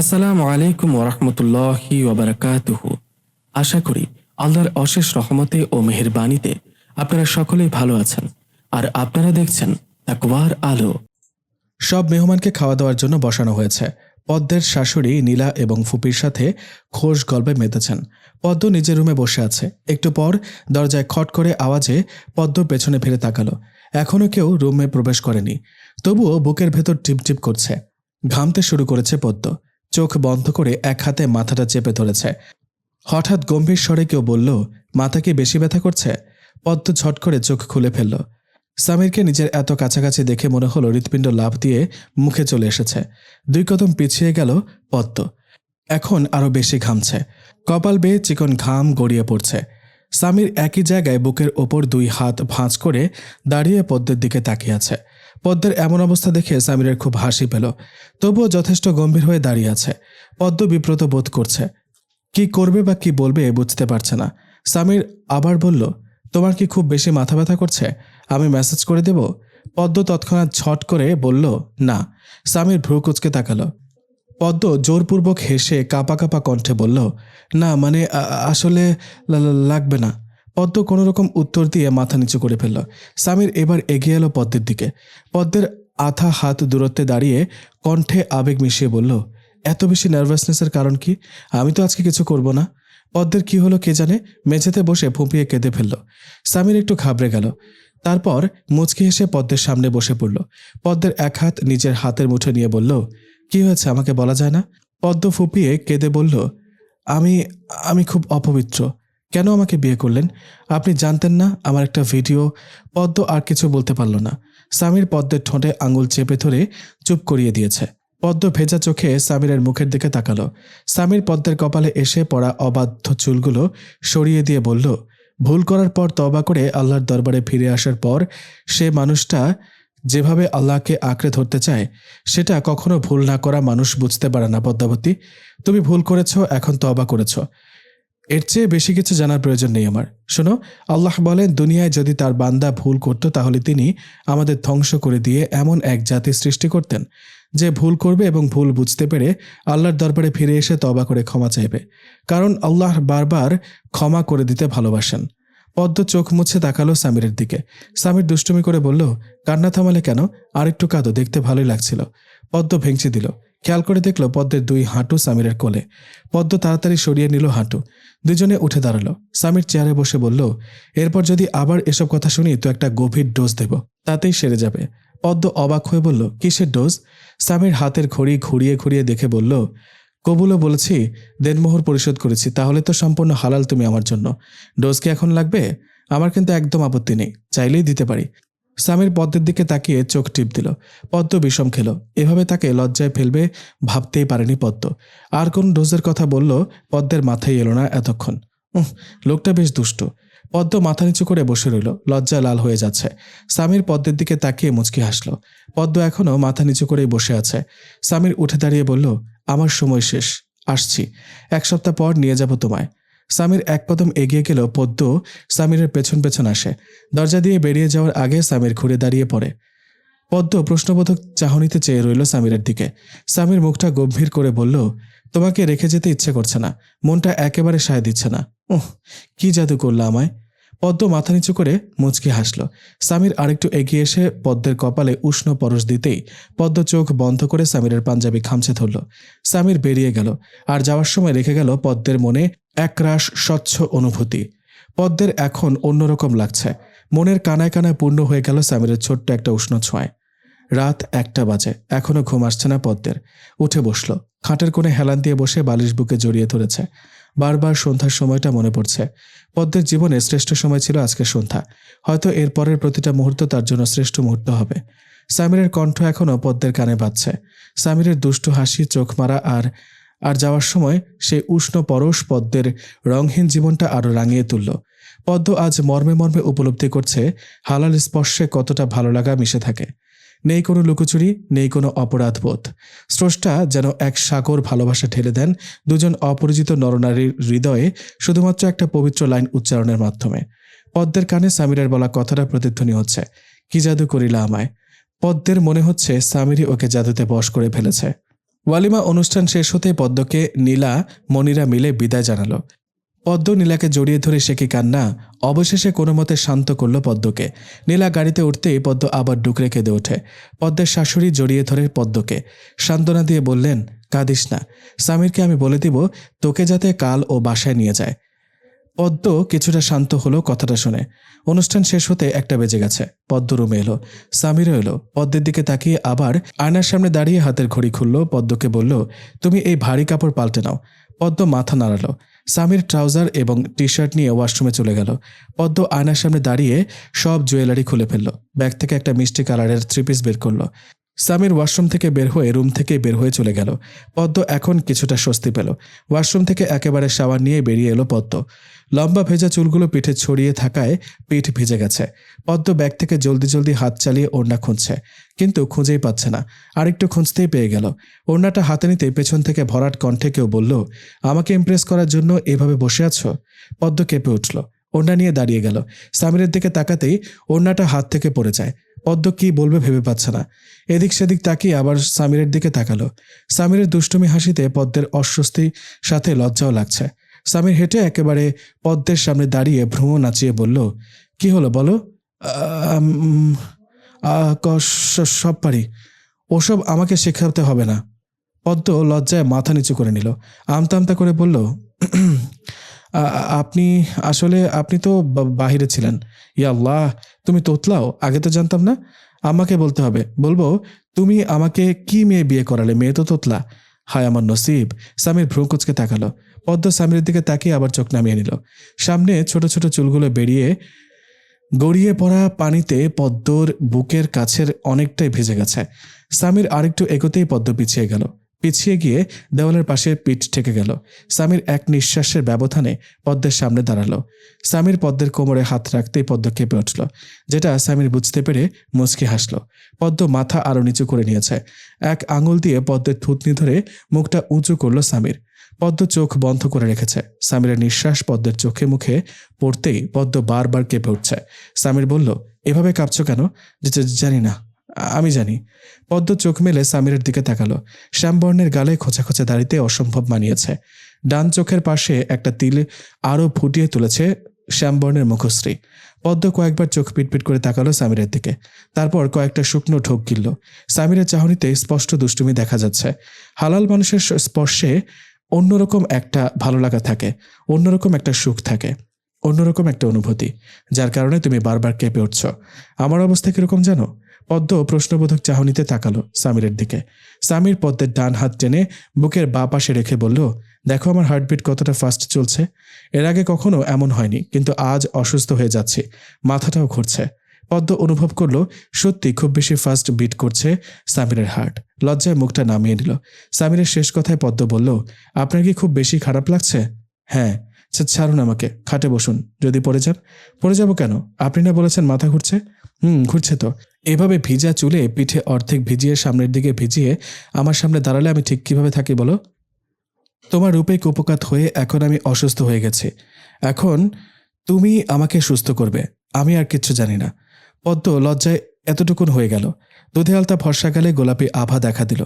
আসসালামু আলাইকুম ওরহমতুল্লাহি ওবরাকাতুহ আশা করি আল্লাহর অশেষ রহমতে ও মেহেরবানিতে আপনারা সকলেই ভালো আছেন আর আপনারা দেখছেন তাকওয়ার আলো। সব মেহমানকে খাওয়া দাওয়ার জন্য বসানো হয়েছে। পদ্মের শাশুড়ি নীলা এবং ফুপির সাথে খোশ গল্পে মেতেছেন। পদ্ম নিজের রুমে বসে আছে। একটু পর দরজায় খট করে আওয়াজে পদ্ম পেছনে ফিরে তাকালো। এখনও কেউ রুমে প্রবেশ করেনি। তবুও বুকের ভেতর টিপটিপ করছে। ঘামতে শুরু করেছে পদ্ম। চোখ বন্ধ করে এক হাতে মাথাটা চেপে ধরেছে। হঠাৎ গম্ভীর স্বরে কেউ বলল, মাথা কি বেশি ব্যথা করছে? পদ্ম ঝট করে চোখ খুলে ফেলল। সামিরকে নিজের এত কাছাকাছি দেখে মনে হলো হৃৎপিণ্ড লাভ দিয়ে মুখে চলে এসেছে। দুই কদম পিছিয়ে গেল পদ্ম। এখন আরও বেশি ঘামছে। কপাল বেয়ে চিকন ঘাম গড়িয়ে পড়ছে। সামির একই জায়গায় বুকের ওপর দুই হাত ভাঁজ করে দাঁড়িয়ে পদ্মের দিকে তাকিয়ে আছে। পদ্মের এমন অবস্থা দেখে সামিরের খুব হাসি পেল। তবুও যথেষ্ট গম্ভীর হয়ে দাঁড়িয়ে আছে। পদ্ম বিব্রত বোধ করছে। কি করবে বা কি বলবে বুঝতে পারছে না। সামির আবার বলল, তোমার কি খুব বেশি মাথা ব্যথা করছে? আমি মেসেজ করে দেব? পদ্ম তৎক্ষণাৎ ছট করে বলল, না। সামির ভ্রু কুচকে তাকালো। পদ্ম জোরপূর্বক হেসে কাপা কাপা কণ্ঠে বলল, না মানে আসলে লাগবে না। পদ্ম কোনো রকম উত্তর দিয়ে মাথা নিচু করে ফেলল। সামির এবার এগিয়ে এলো পদ্মের দিকে। পদ্মের আধা হাত দূরত্বে দাঁড়িয়ে কণ্ঠে আবেগ মিশিয়ে বলল, এত বেশি নার্ভাসনেসের কারণ কি? আমি তো আজকে কিছু করব না। পদ্মের কি হলো কে জানে? মেঝেতে বসে ফুঁপিয়ে কেঁদে ফেলল। সামির একটু ঘাবড়ে গেল। তারপর মুচকি হেসে পদ্মের সামনে বসে পড়ল। পদ্মের এক হাত নিজের হাতের মুঠে নিয়ে বলল, কি হয়েছে? আমাকে বলা যায় না? পদ্ম ফুপিয়ে কেঁদে বলল, আমি আমি খুব অপবিত্র। কেন আমাকে বিয়ে করলেন? আপনি জানতেন না আমার একটা ভিডিও, পদ্ম আর কিছু বলতে পারল না। সামির পদ্মের ঠোঁটে আঙুল চেপে ধরে চুপ করিয়ে দিয়েছে। পদ্ম ভেজা চোখে সামিরের মুখের দিকে তাকালো। সামির পদ্মের কপালে এসে পড়া অবাধ্য চুলগুলো সরিয়ে দিয়ে বলল, ভুল করার পর তবা করে আল্লাহর দরবারে ফিরে আসার পর সে মানুষটা যেভাবে আল্লাহকে আঁকড়ে ধরতে চায়, সেটা কখনো ভুল না করা মানুষ বুঝতে পারে না, পদ্মাবতী। তুমি ভুল করেছ, এখন তবা করেছ। এর চেয়ে বেশি কিছু জানার প্রয়োজন নেই আমার। শোনো, আল্লাহ বলেন, দুনিয়ায় যদি তার বান্দা ভুল করত, তাহলে তিনি আমাদের ধ্বংস করে দিয়ে এমন এক জাতি সৃষ্টি করতেন, যে ভুল করবে এবং ভুল বুঝতে পেরে আল্লাহর দরবারে ফিরে এসে তবা করে ক্ষমা চাইবে। কারণ আল্লাহ বারবার ক্ষমা করে দিতে ভালোবাসেন। পদ্ম চোখ মুছে তাকালো সামিরের দিকে। সামির দুষ্টুমি করে বলল কান্না থামালে কেন? আরেকটু কাঁদো, দেখতে ভালোই লাগছিল। পদ্ম ভেঙচি দিল। খেয়াল করে দেখল পদ্মের দুই হাঁটু সামিরের কোলে। পদ্ম তাড়াতাড়ি সরিয়ে নিল হাঁটু। দুজনে উঠে দাঁড়াল। সামির চেয়ারে বসে বলল, এরপর যদি আবার এসব কথা শুনি, তো একটা গভীর ডোজ দেব। তাতেই সেরে যাবে। পদ্ম অবাক হয়ে বলল, কিসের ডোজ? সামির হাতের ঘড়ি ঘুরিয়ে ঘুরিয়ে দেখে বলল, কবুলও বলেছি, দেনমোহর পরিশোধ করেছি। তাহলে তো সম্পূর্ণ হালাল তুমি আমার জন্য। ডোজ কি এখন লাগবে? আমার কিন্তু একদম আপত্তি নেই। চাইলেই দিতে পারি। সামির পদ্মের দিকে তাকিয়ে চোখ টিপ দিল। পদ্ম বিষম খেল। এভাবে তাকে লজ্জায় ফেলবে ভাবতেই পারেনি পদ্ম। আর কোন ডোজের কথা বলল পদ্মের মাথায় এলো না এতক্ষণ। লোকটা বেশ দুষ্ট। পদ্ম মাথা নিচু করে বসে রইল। লজ্জা লাল হয়ে যাচ্ছে। সামির পদ্মের দিকে তাকিয়ে মুচকি হাসল। পদ্ম এখনও মাথা নিচু করেই বসে আছে। সামির উঠে দাঁড়িয়ে বলল, আমার সময় শেষ। আসছি। এক সপ্তাহ পর নিয়ে যাব তোমায়। সামির এক কদম এগিয়ে গেল পদ্ম সামিরের পেছন পেছন আসে। দরজা দিয়ে বেরিয়ে যাওয়ার আগে সামির ঘুরে দাঁড়িয়ে পড়ে। পদ্ম প্রশ্নবোধক চাহনিতে চেয়ে রইল সামিরের দিকে। সামির মুখটা গম্ভীর করে বলল, তোমাকে রেখে যেতে ইচ্ছে করছে না। মনটা একেবারে সায় দিচ্ছে না। ওহ, কি জাদু করল আমায়। পদ্ম মাথা নিচু করে মুচকি হাসল। সামির আরেকটু এগিয়ে এসে পদ্মের কপালে উষ্ণ পরশ দিতেই পদ্ম চোখ বন্ধ করে সামিরের পাঞ্জাবি খামছে ধরল। সামির বেরিয়ে গেল আর যাওয়ার সময় রেখে গেল পদ্মের মনে একরাশ স্বচ্ছ অনুভূতি। পদ্মের এখন অন্যরকম লাগছে। মনের কানায় কানায় পূর্ণ হয়ে গেল সামিরের ছোট্ট একটা উষ্ণ ছোঁয়ায়। রাত একটা বাজে, এখনও ঘুম আসছে না পদ্মের। উঠে বসল, খাটের কোণে হেলান দিয়ে বসে বালিশ বুকে জড়িয়ে ধরেছে। বারবার সন্ধ্যার সময়টা মনে পড়ছে। পদ্মের জীবনে শ্রেষ্ঠ সময় ছিল আজকের সন্ধ্যা। হয়তো এর পরের প্রতিটা মুহূর্ত তার জন্য শ্রেষ্ঠ মুহূর্ত হবে। সামিরের কণ্ঠ এখনও পদ্মের কানে বাজছে। সামিরের দুষ্টু হাসি, চোখ মারা আর আর যাওয়ার সময় সেই উষ্ণ পরশ পদ্মের রংহীন জীবনটা আরও রাঙিয়ে তুলল। পদ্ম আজ মর্মে মর্মে উপলব্ধি করছে, হালাল স্পর্শে কতটা ভালো লাগা মিশে থাকে। নেই কোনো লুকোচুরি, নেই কোনো অপরাধবোধ। স্রষ্টা যেন এক সাগর ভালোবাসা ঠেলে দেন দুজন অপরিচিত নরনারীর হৃদয়ে শুধুমাত্র একটা পবিত্র লাইন উচ্চারণের মাধ্যমে। পদ্মের কানে সামিরের বলা কথাটা প্রতিধ্বনি হচ্ছে, কি জাদু করিলা আমায়? পদ্মের মনে হচ্ছে সামিরই ওকে জাদুতে বশ করে ফেলেছে। ওয়ালিমা অনুষ্ঠান শেষ হতে পদ্মকে নীলা, মনিরা মিলে বিদায় জানালো। পদ্ম নীলাকে জড়িয়ে ধরে সে কি কান্না? অবশেষে কোনো মতে শান্ত করল পদ্মকে। নীলা গাড়িতে উঠতেই পদ্ম আবার ডুকরে কেঁদে ওঠে। পদ্মের শাশুড়ি জড়িয়ে ধরে পদ্মকে। সান্ত্বনা দিয়ে বললেন, কাঁদিস না। সামিরকে আমি বলে দিব, তোকে যাতে কাল ও বাসায় নিয়ে যায়। পদ্ম কিছুটা শান্ত হলো কথাটা শুনে। অনুষ্ঠান শেষ হতে একটা বেজে গেছে। পদ্ম রুমে এলো। সামিরও এলো। পদ্মের দিকে তাকিয়ে আবার আয়নার সামনে দাঁড়িয়ে হাতের ঘড়ি খুললো। পদ্মকে বলল, তুমি এই ভারী কাপড় পাল্টে নাও। পদ্ম মাথা নাড়ালো। সামির ট্রাউজার এবং টি শার্ট নিয়ে ওয়াশরুমে চলে গেল। পদ্ম আয়নার সামনে দাঁড়িয়ে সব জুয়েলারি খুলে ফেলল। ব্যাগ থেকে একটা মিষ্টি কালারের থ্রি পিস বের করল। সামির ওয়াশরুম থেকে বের হয়ে রুম থেকে বের হয়ে চলে গেল। পদ্ম এখন কিছুটা স্বস্তি পেল। ওয়াশরুম থেকে একেবারে শাওয়ার নিয়ে বেরিয়ে এলো পদ্ম। লম্বা ভেজা চুলগুলো পিঠে ছড়িয়ে থাকায় পিঠ ভিজে গেছে। পদ্ম ব্যাগ থেকে জলদি জলদি হাত চালিয়ে ওড়না খুঁজছে। কিন্তু খুঁজেই পাচ্ছে না। আরেকটু খুঁজতেই পেয়ে গেল। ওড়নাটা হাতে নিতে পেছন থেকে ভরাট কণ্ঠে কেউ বলল, আমাকে ইমপ্রেস করার জন্য এভাবে বসে আছো? পদ্ম কেঁপে উঠল। ওড়না নিয়ে দাঁড়িয়ে গেল। সামিরের দিকে তাকাতেই ওড়নাটা হাত থেকে পড়ে যায়। পদ্ম কি বলবে ভেবে পাচ্ছে না। এদিক সেদিক তাকিয়ে আবার সামিরের দিকে তাকালো। সামিরের দুষ্টুমি হাসিতে পদ্মের অস্বস্তি সাথে লজ্জাও লাগছে। সামির হেঁটে একেবারে পদ্মের সামনে দাঁড়িয়ে ভ্রম নাচিয়ে বলল, কি হলো বলো? সব পারি। ওসব আমাকে শেখাতে হবে না। পদ্ম লজ্জায় মাথা নিচু করে নিল। আমতা আমতা করে বলল "আ- আ- আপনি আসলে আপনি তো বাহিরে ছিলেন। ইয়া আল্লাহ, তুমি তোতলাও, আগে তো জানতাম না। আমাকে বলতে হবে, বলব, তুমি আমাকে কি মেয়ে বিয়ে করালে? মেয়ে তো তোতলা। হায় আমার নসিব সামির ভ্রু কুচকে তাকালো। পদ্ম সামিরের দিকে তাকিয়ে আবার চোখ নামিয়ে নিল। সামনে ছোট ছোট চুলগুলো বেরিয়ে, গড়িয়ে পড়া পানিতে পদ্মর বুকের কাছের অনেকটাই ভিজে গেছে। সামির আরেকটু এগোতেই পদ্ম পিছিয়ে গেল। পিছিয়ে গিয়ে দেওয়ালের পাশে পিঠ ঠেকে গেল। সামির এক নিঃশ্বাসের ব্যবধানে পদ্মের সামনে দাঁড়াল। সামির পদ্মের কোমরে হাত রাখতেই পদ্ম কেঁপে উঠল, যেটা সামির বুঝতে পেরে মুচকি হাসলো। পদ্ম মাথা আরও নিচু করে নিয়েছে। এক আঙুল দিয়ে পদ্মের থুতনি ধরে মুখটা উঁচু করল সামির। পদ্ম চোখ বন্ধ করে রেখেছে। সামিরের নিঃশ্বাস পদ্মের চোখে মুখে পড়তেই পদ্ম বারবার কেঁপে উঠছে। সামির বলল, এভাবে কাঁপছো কেন? জানি না। আমি জানি। পদ্ম চোখ মেলে সামিরের দিকে তাকালো। শ্যামবর্ণের গালে খোঁচা খোঁচা দাঁড়িতে অসম্ভব মানিয়েছে। ডান চোখের পাশে একটা তিল আরও ফুটিয়ে তুলেছে শ্যামবর্ণের মুখশ্রী। পদ্ম কয়েকবার চোখ পিটপিট করে তাকালো সামিরের দিকে। তারপর কয়েকটা শুকনো ঢোক গিলল। সামিরের চাহনিতে স্পষ্ট দুষ্টুমি দেখা যাচ্ছে। হালাল মানুষের স্পর্শে অন্যরকম একটা ভালো লাগা থাকে, অন্যরকম একটা সুখ থাকে, অন্যরকম একটা অনুভূতি, যার কারণে তুমি বারবার কেঁপে উঠছ। আমার অবস্থা কীরকম জানো? পদ্ম প্রশ্নবোধক চাহনিতে তাকালো সামিরের দিকে। সামির পদ্মের ডান হাত টেনে বুকের বা পাশে রেখে বলল, দেখো আমার হার্টবিট কতটা ফাস্ট চলছে। এর আগে কখনো এমন হয়নি, কিন্তু আজ অসুস্থ হয়ে যাচ্ছে। মাথাটাও ঘুরছে। পদ্ম অনুভব করল, সত্যি খুব বেশি ফাস্ট বিট করছে সামিরের হার্ট। লজ্জায় মুখটা নামিয়ে নিল। সামিরের শেষ কথায় পদ্ম বলল, আপনার কি খুব বেশি খারাপ লাগছে? হ্যাঁ ছাড়ুন আমাকে, খাটে বসুন, যদি পড়ে যান। পড়ে যাব কেন? আপনি না বলেছেন মাথা ঘুরছে? হুম, ঘুরছে তো। এভাবে ভিজা চুলে পিঠে অর্ধেক ভিজিয়ে সামনের দিকে ভিজিয়ে আমার সামনে দাঁড়ালে আমি ঠিক কীভাবে থাকি বলো? তোমার রূপে কুপকাত হয়ে এখন আমি অসুস্থ হয়ে গেছি। এখন তুমি আমাকে সুস্থ করবে, আমি আর কিচ্ছু জানি না। পদ্ম লজ্জায় এতটুকুন হয়ে গেল। দুধে আলতা ভরসাকালে গোলাপি আভা দেখা দিল।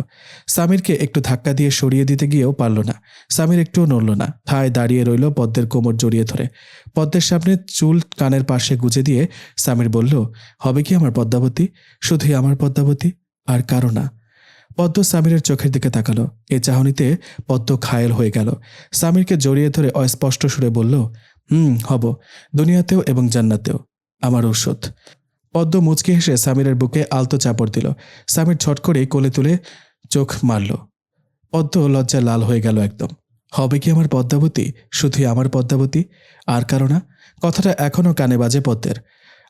সামিরকে একটু ধাক্কা দিয়ে সরিয়ে দিতে গিয়েও পারল না। সামির একটুও নড়ল না। ঠায় দাঁড়িয়ে রইল পদ্মের কোমর জড়িয়ে ধরে। পদ্মের সামনে চুল কানের পাশে গুজে দিয়ে সামির বলল, হবে কি আমার পদ্মাবতী? শুধুই আমার পদ্মাবতী, আর কারও না। পদ্ম সামিরের চোখের দিকে তাকালো। এ চাহনিতে পদ্ম ঘায়েল হয়ে গেল। সামিরকে জড়িয়ে ধরে অস্পষ্ট সুরে বলল, হুম, হব। দুনিয়াতেও এবং জান্নাতেও। আমার ঔষধ। পদ্ম মুচকে হেসে সামিরের বুকে আলতো চাপড় দিল। সামির ছট করে কোলে তুলে চোখ মারল। পদ্ম লজ্জা লাল হয়ে গেল একদম। হবে কি আমার পদ্মাবতী? শুধুই আমার পদ্মাবতী? আর কারও না? কথাটা এখনও কানে বাজে পদ্মের।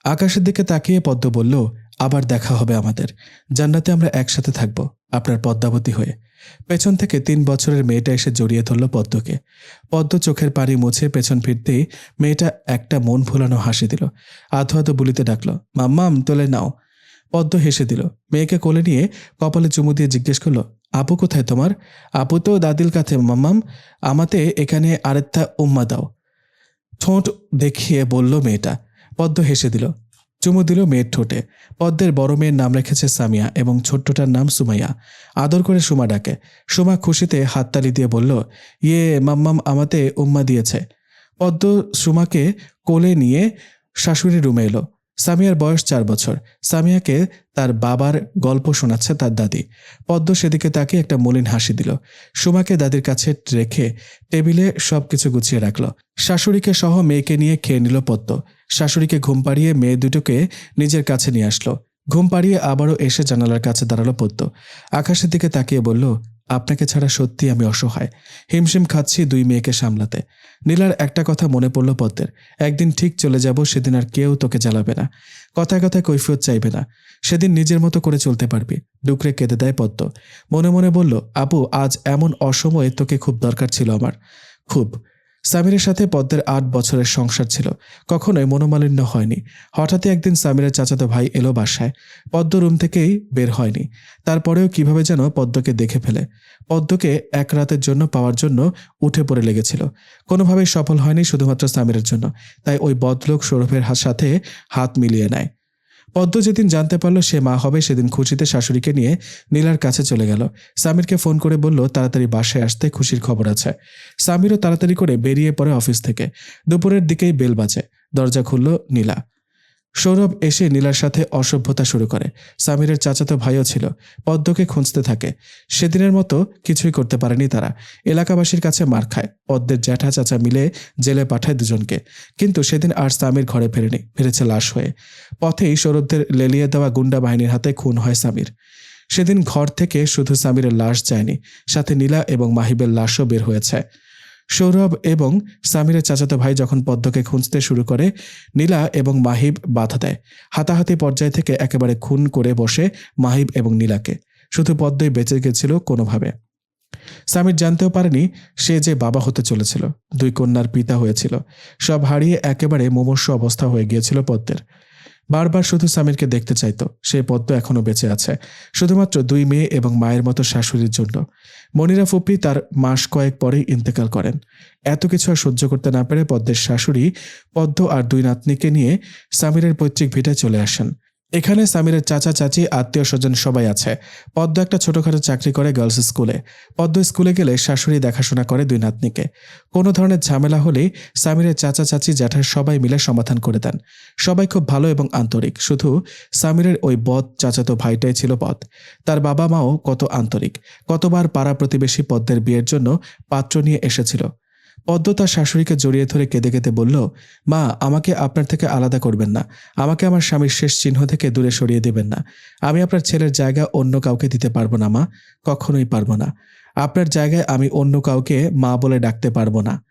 আকাশের দিকে তাকিয়ে পদ্ম বলল, আবার দেখা হবে আমাদের। জান্নাতে আমরা একসাথে থাকব। আপনার পদ্মাবতী হয়ে। পেছন থেকে তিন বছরের মেয়েটা এসে জড়িয়ে ধরল পদ্মকে। পদ্ম চোখের পানি মুছে পেছন ফিরতেই মেয়েটা একটা মন ভোলানো হাসি দিল। আধো আধো বুলিতে ডাকলো মাম্মাম তোলে নাও। পদ্ম হেসে দিল, মেয়েকে কোলে নিয়ে কপালে চুমু দিয়ে জিজ্ঞেস করল, আপু কোথায় তোমার? আপু তো দাদিল কাছে মাম্মাম আমাতে এখানে আরেকটা উম্মা দাও। ঠোঁট দেখিয়ে বলল মেয়েটা। পদ্ম হেসে দিল চুমু দিল মেয়ের ঠোঁটে। পদ্মের বড় মেয়ের নাম রেখেছে সামিয়া এবং ছোট্টটার নাম সুমাইয়া। আদর করে সুমা ডাকে। সুমা খুশিতে হাততালি দিয়ে বলল ইয়ে মাম্মাম আমাতে উম্মা দিয়েছে। পদ্ম সুমাকে কোলে নিয়ে শাশুড়ি রুমে এলো। সামিয়ার বয়স চার বছর। সামিয়াকে তার বাবার গল্প শোনাচ্ছে তার দাদি। পদ্ম সেদিকে তাকে একটা মলিন হাসি দিল। সুমাকে দাদির কাছে রেখে টেবিলে সবকিছু গুছিয়ে রাখল। শাশুড়িকে সহ মেয়েকে নিয়ে খেয়ে নিল পদ্ম। শাশুড়িকে ঘুম পাড়িয়ে মেয়ে দুটোকে নিজের কাছে নিয়ে আসলো। ঘুম পাড়িয়ে আবারও এসে জানালার কাছে দাঁড়াল পদ্ম। আকাশের দিকে তাকিয়ে বলল, আপনাকে ছাড়া সত্যি আমি অসহায়। হিমশিম খাচ্ছি দুই মেয়েকে সামলাতে। নীলার একটা কথা মনে পড়ল পদ্মের। একদিন ঠিক চলে যাব, সেদিন আর কেউ তোকে জ্বালাবে না। কথায় কথায় কৈফিয়ত চাইবে না। সেদিন নিজের মতো করে চলতে পারবি, ডুকরে কেঁদে দেয় পদ্ম। মনে মনে বলল, আপু, আজ এমন অসময়ে তোকে খুব দরকার ছিল আমার। খুব। সামিরের সাথে পদ্মের আট বছরের সংসার ছিল। কখনোই মনোমালিন্য হয়নি। হঠাৎই একদিন সামিরের চাচাতো ভাই এলো বাসায়। পদ্ম রুম থেকেই বের হয়নি। তারপরেও কীভাবে যেন পদ্মকে দেখে ফেলে। পদ্মকে এক রাতের জন্য পাওয়ার জন্য উঠে পড়ে লেগেছিল। কোনোভাবেই সফল হয়নি শুধুমাত্র সামিরের জন্য। তাই ওই বদলোক সৌরভের সাথে হাত মিলিয়ে নেয়। পদ্ম যেদিন জানতে পারল সে মা হবে, সেদিন খুশিতে শাশুড়িকে নিয়ে নীলার কাছে চলে গেল। সামিরকে ফোন করে বলল, তাড়াতাড়ি বাসায় আসতে খুশির খবর আছে। সামিরও তাড়াতাড়ি করে বেরিয়ে পড়ে অফিস থেকে। দুপুরের দিকেই বেল বাজে। দরজা খুলল নীলা। সৌরভ এসে নীলার সাথে অসভ্যতা শুরু করে। সামিরের চাচাতো ভাইও ছিল, পদ্মকে খুঁজতে থাকে। সেদিনের মতো কিছুই করতে পারেনি তারা। এলাকাবাসীর কাছে মার খায়। পদ্মের জ্যাঠা চাচা মিলে জেলে পাঠায় দুজনকে। কিন্তু সেদিন আর সামির ঘরে ফেরেনি, ফিরেছে লাশ হয়ে। পথেই সৌরভদের লেলিয়ে দেওয়া গুন্ডা বাহিনীর হাতে খুন হয় সামির। সেদিন ঘর থেকে শুধু সামিরের লাশ যায়নি, সাথে নীলা এবং মাহিবের লাশও বের হয়েছে। সৌরভ এবং সামিরের চাচাতো ভাই যখন পদ্মকে খুঁজতে শুরু করে, নীলা এবং মাহিব বাধা দেয়। হাতাহাতি পর্যায় থেকে একেবারে খুন করে বসে মাহিব এবং নীলাকে। শুধু পদ্মই বেঁচে গেছিল কোনোভাবে। সামির জানতেও পারেনি সে যে বাবা হতে চলেছিল। দুই কন্যার পিতা হয়েছিল। সব হারিয়ে একেবারে মুমূর্ষ অবস্থা হয়ে গিয়েছিল পদ্মের। বারবার শুধু সামিরকে দেখতে চাইতো, সে পদ্ম এখনও বেঁচে আছে, শুধুমাত্র দুই মেয়ে এবং মায়ের মতো শাশুড়ির জন্য। মনিরা ফুপি তার মাস কয়েক পরেই ইন্তেকাল করেন। এত কিছু আর সহ্য করতে না পেরে পদ্মের শাশুড়ি পদ্ম আর দুই নাতনিকে নিয়ে সামিরের পৈতৃক ভিটায় চলে আসেন। এখানে সামিরের চাচা, চাচি, আত্মীয় স্বজন সবাই আছে। পদ্ম একটা ছোটখাটো চাকরি করে গার্লস স্কুলে। পদ্ম স্কুলে গেলে শাশুড়ি দেখাশোনা করে দুই নাতনিকে। কোনো ধরনের ঝামেলা হলেই সামিরের চাচা, চাচি, জ্যাঠার সবাই মিলে সমাধান করে দেন। সবাই খুব ভালো এবং আন্তরিক। শুধু সামিরের ওই বদ চাচাতো ভাইটাই ছিল পদ তার বাবা মাও কত আন্তরিক। কতবার পাড়া প্রতিবেশী পদ্মের বিয়ের জন্য পাত্র নিয়ে এসেছিল। পদ্ম তার শাশুড়িকে জড়িয়ে ধরে কেঁদে কেঁদে বলল, মা, আমাকে আপনার থেকে আলাদা করবেন না। আমাকে আমার স্বামীর শেষ চিহ্ন থেকে দূরে সরিয়ে দেবেন না। আমি আপনার ছেলের জায়গা অন্য কাউকে দিতে পারব না, মা। কখনোই পারব না। আপনার জায়গায় আমি অন্য কাউকে মা বলে ডাকতে পারব না।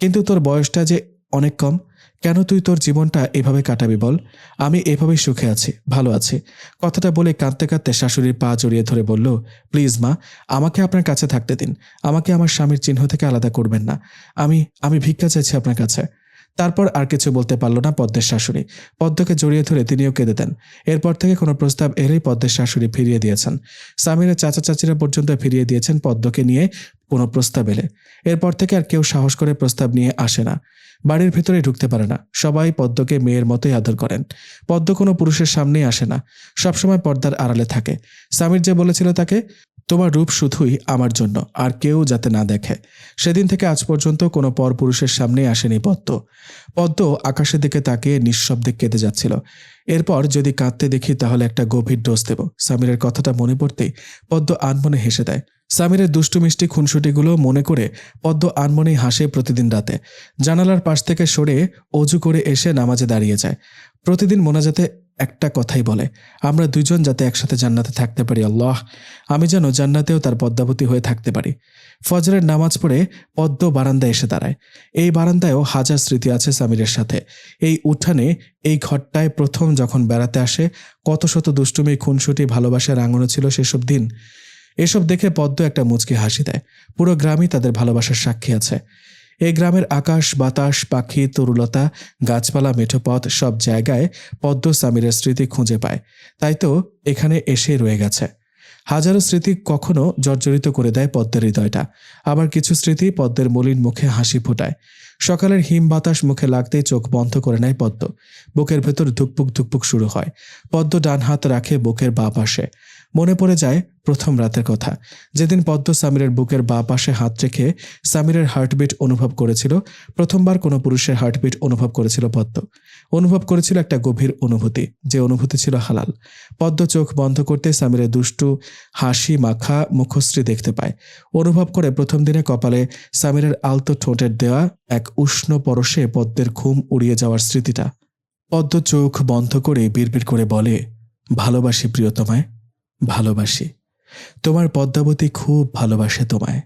কিন্তু তোর বয়সটা যে অনেক কম কেন তুই তোর জীবনটা এভাবে কাটাবি বল? আমি এভাবেই সুখে আছি, ভালো আছি। কথাটা বলে কাঁদতে কাঁদতে শাশুড়ির পা জড়িয়ে ধরে বলল, প্লিজ মা, আমাকে আপনার কাছে থাকতে দিন। আমাকে আমার স্বামীর চিহ্ন থেকে আলাদা করবেন না। আমি আমি ভিক্ষা চাইছি আপনার কাছে। তারপর আর কিছু বলতে পারল না পদ্মের শাশুড়ি। পদ্মকে জড়িয়ে ধরে তিনিও কেঁদে দেন। এরপর থেকে কোনো প্রস্তাব এলেই পদ্মের শাশুড়ি ফিরিয়ে দিয়েছেন। স্বামীরা চাচা চাচিরা পর্যন্ত ফিরিয়ে দিয়েছেন পদ্মকে নিয়ে কোনো প্রস্তাব এলে। এরপর থেকে আর কেউ সাহস করে প্রস্তাব নিয়ে আসে না। বাড়ির ভেতরে ঢুকতে পারে না। সবাই পদ্মকে মেয়ের মতোই আদর করেন। পদ্ম কোনো পুরুষের সামনেই আসে না। সবসময় পর্দার আড়ালে থাকে। সামির যে বলেছিল তাকে, তোমার রূপ শুধুই আমার জন্য, আর কেউ যাতে না দেখে। সেদিন থেকে আজ পর্যন্ত কোনো পরপুরুষের সামনেই আসেনি পদ্ম। পদ্ম আকাশের দিকে তাকিয়ে নিঃশব্দে কেঁদে যাচ্ছিল। এরপর যদি কাঁদতে দেখি তাহলে একটা গভীর ডোজ দেব। সামিরের কথাটা মনে পড়তেই পদ্ম আনমনে হেসে দেয়। সামিরের দুষ্টু মিষ্টি খুনসুটিগুলো মনে করে পদ্ম আনমনেই হাসে প্রতিদিন রাতে। জানালার পাশ থেকে সরে অজু করে এসে নামাজে দাঁড়িয়ে যায়। প্রতিদিন মোনাজাতে একটা কথাই বলে, আমরা দুইজন যাতে একসাথে জান্নাতে থাকতে পারি, আল্লাহ। আমি যেন জান্নাতেও তার পদ্মাবতী হয়ে থাকতে পারি। ফজরের নামাজ পড়ে পদ্ম বারান্দায় এসে দাঁড়ায়। এই বারান্দায়ও হাজার স্মৃতি আছে সামিরের সাথে। এই উঠানে, এই ঘরটায় প্রথম যখন বেড়াতে আসে, কত শত দুষ্টুমি, খুনসুটি, ভালোবাসার আঙুনো ছিল সেসব দিন। এসব দেখে পদ্ম একটা মুচকি হাসি দেয়। পুরো গ্রামই তাদের ভালোবাসার সাক্ষী আছে। এই গ্রামের আকাশ, বাতাস, পাখি, তরুলতা, গাছপালা, মেঠোপথ সব জায়গায় পদ্ম সামিরের স্মৃতি খুঁজে পায়। তাই তো এখানে এসে রয়ে গেছে। হাজারো স্মৃতি কখনো জর্জরিত করে দেয় পদ্মের হৃদয়টা। আবার কিছু স্মৃতি পদ্মের মলিন মুখে হাসি ফোটায়। সকালের হিম বাতাস মুখে লাগতেই চোখ বন্ধ করে নেয় পদ্ম। বুকের ভেতর ধুকপুক ধুকপুক শুরু হয়। পদ্ম ডান হাত রাখে বুকের বা পাশে। মনে পড়ে যায় প্রথম রাতের কথা। যেদিন পদ্ম সামিরের বুকের বা পাশে হাত রেখে সামিরের হার্টবিট অনুভব করেছিল, প্রথমবার কোনো পুরুষের হার্টবিট অনুভব করেছিল পদ্ম। অনুভব করেছিল একটা গভীর অনুভূতি, যে অনুভূতি ছিল হালাল। পদ্ম চোখ বন্ধ করতে সামিরের দুষ্টু, হাসি, মাখা, মুখশ্রী দেখতে পায়। অনুভব করে প্রথম দিনে কপালে সামিরের আলতো ঠোঁটের দেওয়া এক উষ্ণ পরশে পদ্মের ঘুম উড়িয়ে যাওয়ার স্মৃতিটা। পদ্ম চোখ বন্ধ করে বিড়বিড় করে বলে, ভালোবাসি প্রিয়তমায়। ভালোবাসি। তোমার পদ্মাবতী খুব ভালোবাসে তোমায়।